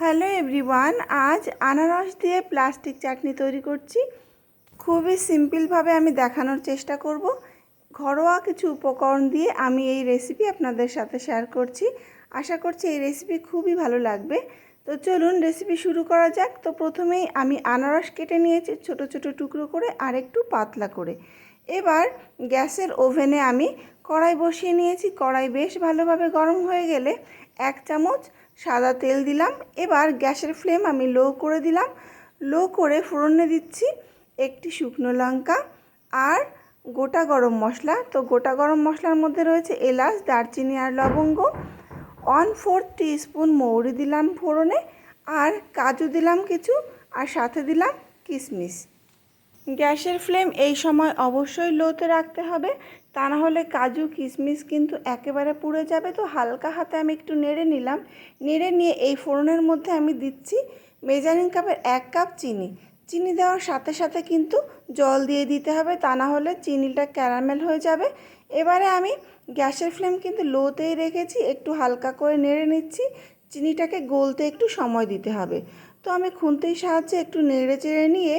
Hello everyone, আজ আনারস দিয়ে প্লাস্টিক চাটনি তৈরি করছি। খুবই সিম্পলভাবে আমি দেখানোর চেষ্টা করব। ঘরোয়া কিছু উপকরণ দিয়ে আমি এই রেসিপি আপনাদের সাথে শেয়ার করছি। আশা করছি এই রেসিপি খুবই ভালো লাগবে। তো চলুন রেসিপি শুরু করা যাক। তো প্রথমেই আমি আনারস কেটে নিয়েছি ছোট ছোট টুকরো করে আর একটু পাতলা করে। এবার গ্যাসের ওভেনে আমি কড়াই বসিয়ে নিয়েছি। কড়াই বেশ ভালোভাবে গরম হয়ে গেলে এক চামচ সাদা তেল দিলাম। এবার গ্যাসের ফ্লেম আমি লো করে দিলাম। লো করে ফোড়নে দিচ্ছি একটি শুকনো লঙ্কা আর গোটা গরম মশলা। তো গোটা গরম মশলার মধ্যে রয়েছে এলাচ, দারচিনি আর লবঙ্গ। ওয়ান ফোর্থ স্পুন মৌরি দিলাম ফোড়নে আর কাজু দিলাম কিছু আর সাথে দিলাম কিশমিশ গ্যাসের ফ্লেম এই সময় অবশ্যই লোতে রাখতে হবে। তা না হলে কাজু, কিশমিশ কিন্তু একেবারে পুড়ে যাবে। তো হালকা হাতে আমি একটু নেড়ে নিলাম। নেড়ে নিয়ে এই ফোড়নের মধ্যে আমি দিচ্ছি মেজারিং কাপের এক কাপ চিনি। চিনি দেওয়ার সাথে সাথে কিন্তু জল দিয়ে দিতে হবে, তা না হলে চিনিটা ক্যারামেল হয়ে যাবে। এবারে আমি গ্যাসের ফ্লেম কিন্তু লোতেই রেখেছি, একটু হালকা করে নেড়ে নিচ্ছি। চিনিটাকে গলতে একটু সময় দিতে হবে। তো আমি খুন্তির সাহায্যে একটু নেড়ে চেড়ে নিয়ে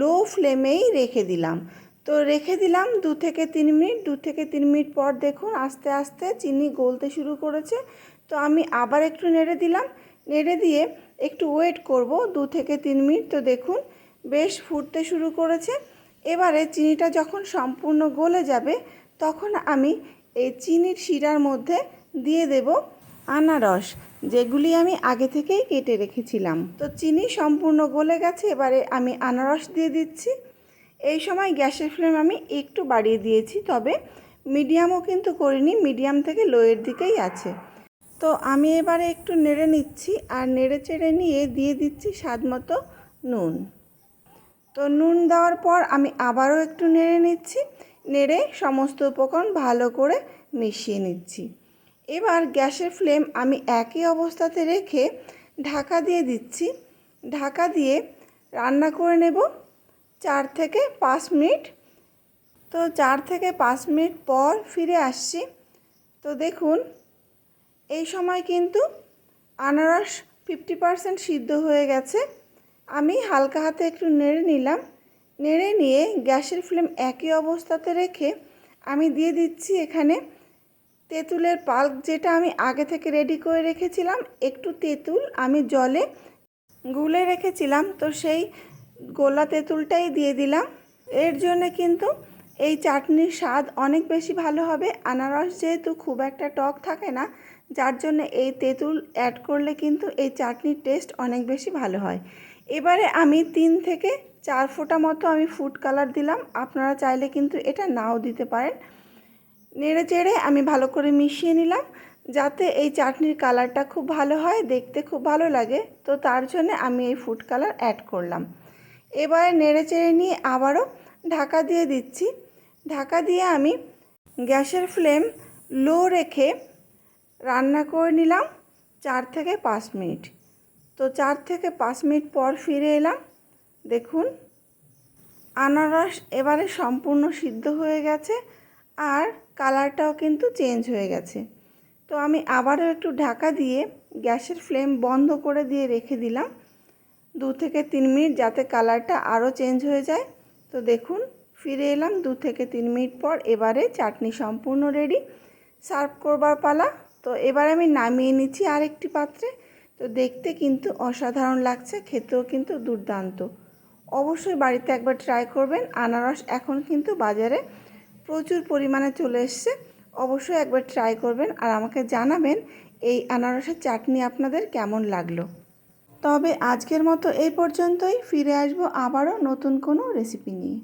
লো ফ্লেমেই রেখে দিলাম। তো রেখে দিলাম দু থেকে তিন মিনিট, দু থেকে তিন মিনিট পর দেখুন আস্তে আস্তে চিনি গলতে শুরু করেছে। তো আমি আবার একটু নেড়ে দিলাম, নেড়ে দিয়ে একটু ওয়েট করব দু থেকে তিন মিনিট। তো দেখুন বেশ ফুটতে শুরু করেছে। এবারে চিনিটা যখন সম্পূর্ণ গলে যাবে, তখন আমি এই চিনির শিরার মধ্যে দিয়ে দেব আনারস, যেগুলি আমি আগে থেকেই কেটে রেখেছিলাম। তো চিনি সম্পূর্ণ গলে গেছে, এবারে আমি আনারস দিয়ে দিচ্ছি। এই সময় গ্যাসের ফ্লেম আমি একটু বাড়িয়ে দিয়েছি, তবে মিডিয়ামও কিন্তু করিনি, মিডিয়াম থেকে লোয়ের দিকেই আছে। তো আমি এবারে একটু নেড়ে নিচ্ছি আর নেড়ে চেড়ে নিয়ে দিয়ে দিচ্ছি স্বাদ মতো নুন। তো নুন দেওয়ার পর আমি আবারও একটু নেড়ে নিচ্ছি, নেড়ে সমস্ত উপকরণ ভালো করে মিশিয়ে নিচ্ছি। এবার গ্যাসের ফ্লেম আমি একই অবস্থাতে রেখে ঢাকা দিয়ে দিচ্ছি। ঢাকা দিয়ে রান্না করে নেব। চার থেকে পাঁচ মিনিট। তো চার থেকে পাঁচ মিনিট পর ফিরে আসছি। তো দেখুন, এই সময় কিন্তু আনারস ফিফটি পারসেন্ট সিদ্ধ হয়ে গেছে। আমি হালকা হাতে একটু নেড়ে নিলাম। নেড়ে নিয়ে গ্যাসের ফ্লেম একই অবস্থাতে রেখে আমি দিয়ে দিচ্ছি এখানে তেঁতুলের পাল্প যেটা আমি আগে থেকে রেডি করে রেখেছিলাম। একটু তেঁতুল আমি জলে গুলে রেখেছিলাম। তো সেই গোলা তেঁতুলটাই দিয়ে দিলাম। এর জন্য কিন্তু এই চাটনির স্বাদ অনেক বেশি ভালো হবে। আনারস যেহেতু খুব একটা টক থাকে না, যার জন্য এই তেঁতুল অ্যাড করলে কিন্তু এই চাটনির টেস্ট অনেক বেশি ভালো হয়। এবারে আমি তিন থেকে চার ফোঁটা মতো আমি ফুড কালার দিলাম। আপনারা চাইলে কিন্তু এটা নাও দিতে পারেন। নেড়ে চেড়ে আমি ভালো করে মিশিয়ে নিলাম যাতে এই চাটনির কালারটা খুব ভালো হয়, দেখতে খুব ভালো লাগে। তো তার জন্য আমি এই ফুড কালার অ্যাড করলাম। এবারে নেড়ে চেড়ে নিয়ে আবারও ঢাকা দিয়ে দিচ্ছি। ঢাকা দিয়ে আমি গ্যাসের ফ্লেম লো রেখে রান্না করে নিলাম চার থেকে পাঁচ মিনিট। তো চার থেকে পাঁচ মিনিট পর ফিরে এলাম। দেখুন, আনারস এবারে সম্পূর্ণ সিদ্ধ হয়ে গেছে আর কালারটাও কিন্তু চেঞ্জ হয়ে গেছে। তো আমি আবারও একটু ঢাকা দিয়ে গ্যাসের ফ্লেম বন্ধ করে দিয়ে রেখে দিলাম। দু থেকে তিন মিনিট যাতে কালারটা আরও চেঞ্জ হয়ে যায়। তো দেখুন, ফিরে এলাম দু থেকে তিন মিনিট পর এবারে চাটনি সম্পূর্ণ রেডি সার্ভ করবার পালা। তো এবার আমি নামিয়ে নিচ্ছি আরেকটি পাত্রে। তো দেখতে কিন্তু অসাধারণ লাগছে, খেতেও কিন্তু দুর্দান্ত। অবশ্যই বাড়িতে একবার ট্রাই করবেন। আনারস এখন কিন্তু বাজারে প্রচুর পরিমাণে চলে এসছে। অবশ্যই একবার ট্রাই করবেন আর আমাকে জানাবেন এই আনারসের চাটনি আপনাদের কেমন লাগল। তবে আজকের মতো এই পর্যন্তই। ফিরে আসব আবারও নতুন কোনো রেসিপি নিয়ে।